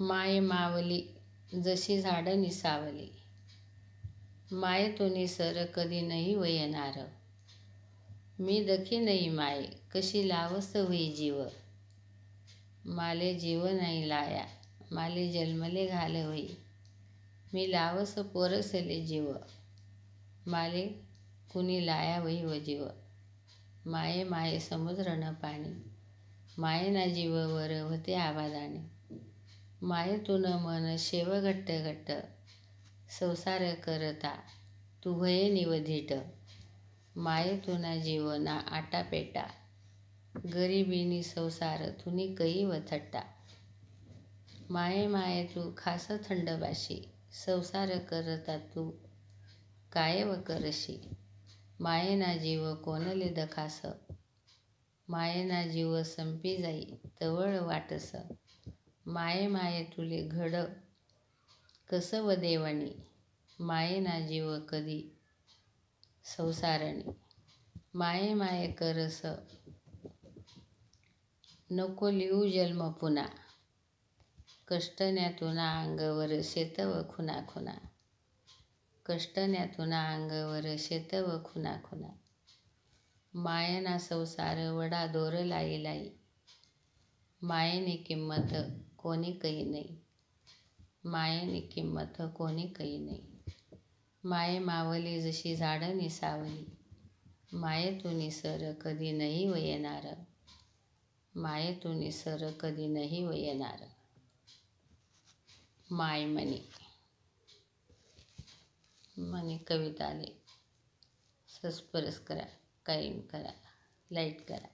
माय मावली जशी झाडं निसावली. माये तुनी सर कधी नाही वयनार. मी दखी नाही माये कशी लावस होई जीव. माले जीव नाही लाया माले जन्मले घाल होई. मी लावस पोरसले जीव. माले कुणी लाया वही व जीव माये माये समुद्र न पाणी मायेना जीववर होते आवाजाने. आबादानी मायेतून मन शेव घट्ट. घट्ट संसार करता तुभये व्हये निवधिट मायेतून जीवना आटा आटापेटा गरिबीनी संसार तुनी कई व थट्टा माये माये तू खास थंडबाशी संसार करता तू काय व करशी. मायेना जीव कोणले दखास. मायेना जीव संपी जाई तवळ वाटस. माये माये तुले घड. कसं व देवनी मायेना जीव कधी? संसारनी. माये माये करस. नको लिऊ जन्म पुन्हा कष्टन्यातून अंगवर शेतव व खुना खुना कष्टन्यातून अंगवर शेतव व खुना खुना मायेना संसार वडा दोर लाई लाई मायेनी किंमत कोणी कही नाही. मायेनी किंमत कोणी कही नाही. माये मावली जशी झाडं निसावली. मायेतून सर कधी नाही वयनार. मायेतून सर कधी नाही वयनार. माय मनी मनी कविता आली सबस्क्राईब करा कायम करा लाईक करा.